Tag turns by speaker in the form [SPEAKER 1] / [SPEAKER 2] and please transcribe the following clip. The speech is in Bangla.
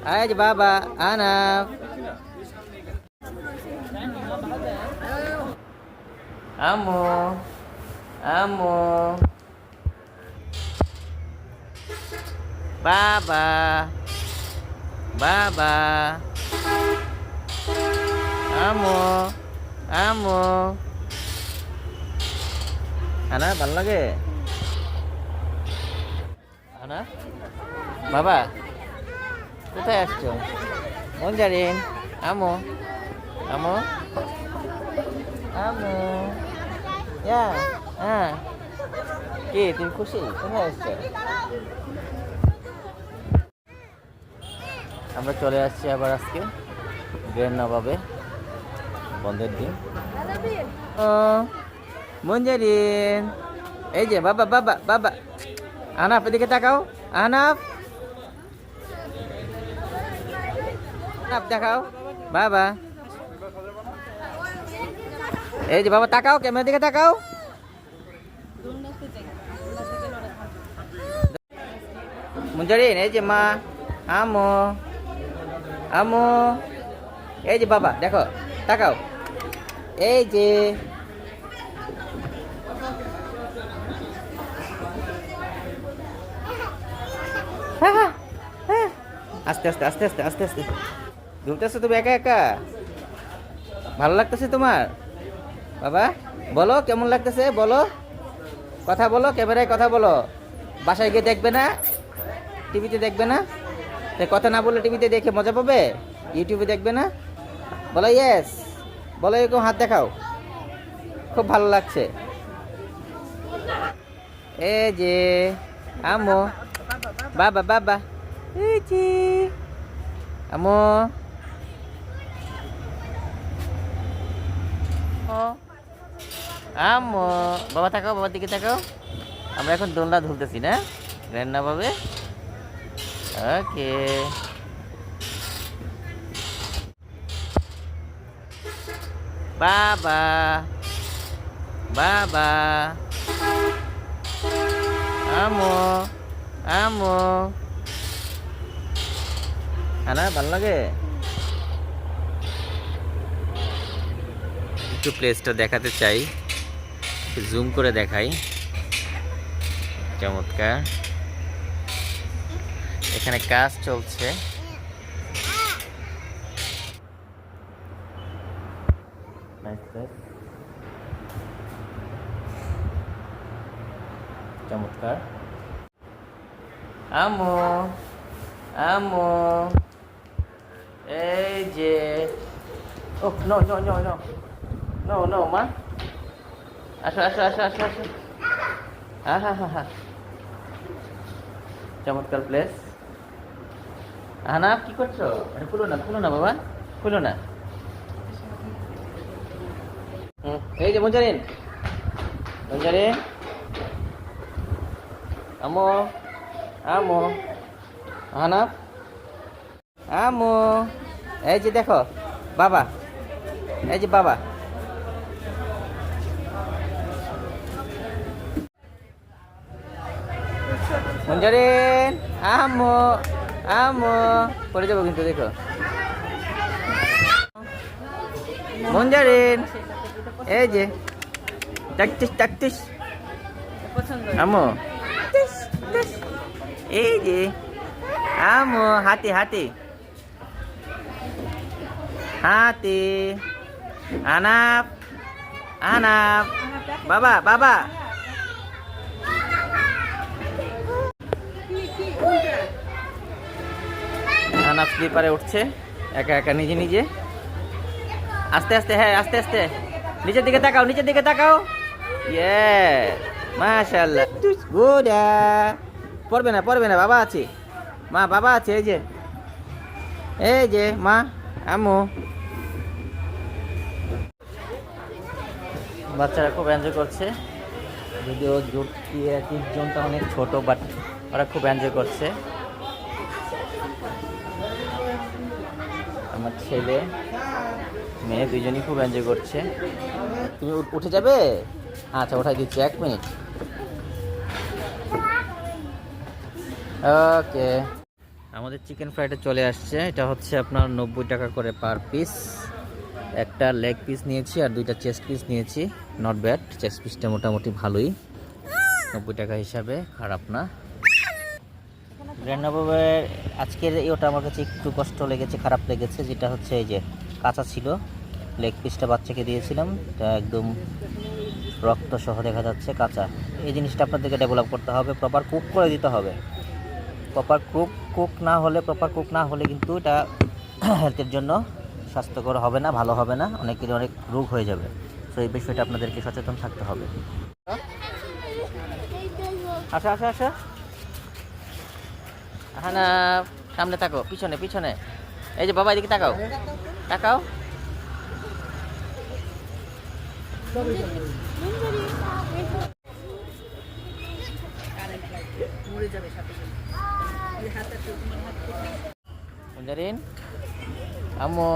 [SPEAKER 1] এই যে বাবা আনাফ আমু আমু বাবা বাবা আমু আমু আনা ভালো লাগে আনা বাবা কোথায় আসছো? মঞ্জারিন আমু। আমু? আমু। ইয়া হ্যাঁ। কি, তুমি খুশি? কোথায় আসছো? আমরা চলে আসছি আবার আজকে গ্র্যান্ড নবাবে, বন্ধের দিন। ও, মঞ্জারিন। এই যে, বাবা বাবা বাবা। আনাফ এদিকে তাকাও। আনাফ আনাফ দেখাও বাবা এই যে বাবা তাকাও ক্যামেরা দিকে তাকাও মুঞ্জারিন এই যে মা আমো আমো এই যে বাবা দেখো তাকাও এই যে হ্যাঁ, হ্যাঁ, হ্যাঁ। আস্তে আস্তে আস্তে আস্তে আস্তে আস্তে ঘুরতেছো তুমি একা একা? ভালো লাগতেছে তোমার? বাবা, বলো, কেমন লাগতেছে? বলো। কথা বলো, ক্যামেরায় কথা বলো। বাসায় গিয়ে দেখবে না? টিভিতে দেখবে না? কথা না বলে টিভিতে দেখে মজা পাবে? ইউটিউবে দেখবে না? বলো ইয়েস বলো, এরকম হাত দেখাও। খুব ভালো লাগছে। এ যে আমো বাবা বাবা। এই যে। আমো আমো বাবা তাকাও বাবার দিকে থাকো। আমরা এখন দোলনা ধুলতেছি, না? রান্না পাবে ওকে। বাবা। বাবা। আমো আমো আনা ভালো লাগে? একটু প্লেসটা দেখাতে চাই। জুম করে দেখাই। চমৎকার। এখানে কাজ চলছে। চমৎকার। আমো আমো এই যে ও no no no no no no আসো আসো আসো আসো আসো হা হা হা হা চমৎকার প্লেস আহনাফ কি করছ খুলো না খুলো না বাবা খুলো না এই যে মঞ্জারিন মঞ্জারিন আমো আমো আহনাফ আমো এই যে দেখো বাবা এই যে বাবা মঞ্জারিন আমো আমো পড়ে যাব কিন্তু দেখো। মঞ্জারিন এই যে টাকটিস টাকটিস। আমো টিস, টিস। এই যে আমো হাতি হাতি। হাতি। আনাপ আনাপ। বাবা বাবা। আনাপ স্লিপারে উঠছে, একা একা নিজে নিজে। আস্তে আস্তে হ্যাঁ আস্তে আস্তে। নিচের দিকে তাকাও, নিচের দিকে তাকাও। ইয়ে মাশাআল্লাহ। গুড পড়বে না পড়বে না, বাবা আছে। মা, বাবা আছে, এই যে। এই যে, মা, আম্মু। বাচ্চারা খুব এনজয় করছে। যদিও জোটটি জোনটা অনেক ছোট বাট ওরা খুব এনজয় করছে। আমার ছেলে মেয়ে দুজনই খুব এনজয় করছে। তুমি উঠ- উঠে যাবে? আচ্ছা ওঠাই দিচ্ছি এক মিনিট। ওকে। আমাদের চিকেন ফ্রাইটা চলে আসছে। এটা হচ্ছে আপনার নব্বই টাকা করে পার পিস একটা লেগ পিস নিয়েছি আর দুইটা চেস্ট পিস নিয়েছি। নট ব্যাড চেস্ট পিসটা মোটামুটি ভালোই। নব্বই টাকা হিসাবে খারাপ না। গ্র্যান্ডাবাবের আজকের ওটা আমার কাছে একটু কষ্ট লেগেছে, খারাপ লেগেছে, যেটা হচ্ছে এই যে কাঁচা ছিল। লেগ পিসটা বাচ্চাকে দিয়েছিলাম, এটা একদম রক্ত সহ দেখা যাচ্ছে কাঁচা। এই জিনিসটা আপনাদেরকে ডেভেলপ করতে হবে প্রপার কুক করে দিতে হবে। প্রপার কুক কুক না হলে প্রপার কুক না হলে কিন্তু এটা হেলথের জন্য স্বাস্থ্যকর হবে না, ভালো হবে না অনেকের অনেক রোগ হয়ে যাবে। তো এই বিষয়টা আপনাদেরকে সচেতন থাকতে হবে। আসা আসা আসা হ্যাঁ না সামনে তাকো পিছনে পিছনে। এই যে বাবা এদিকে তাকাও। তাকাও। মঞ্জারিন আম্মু।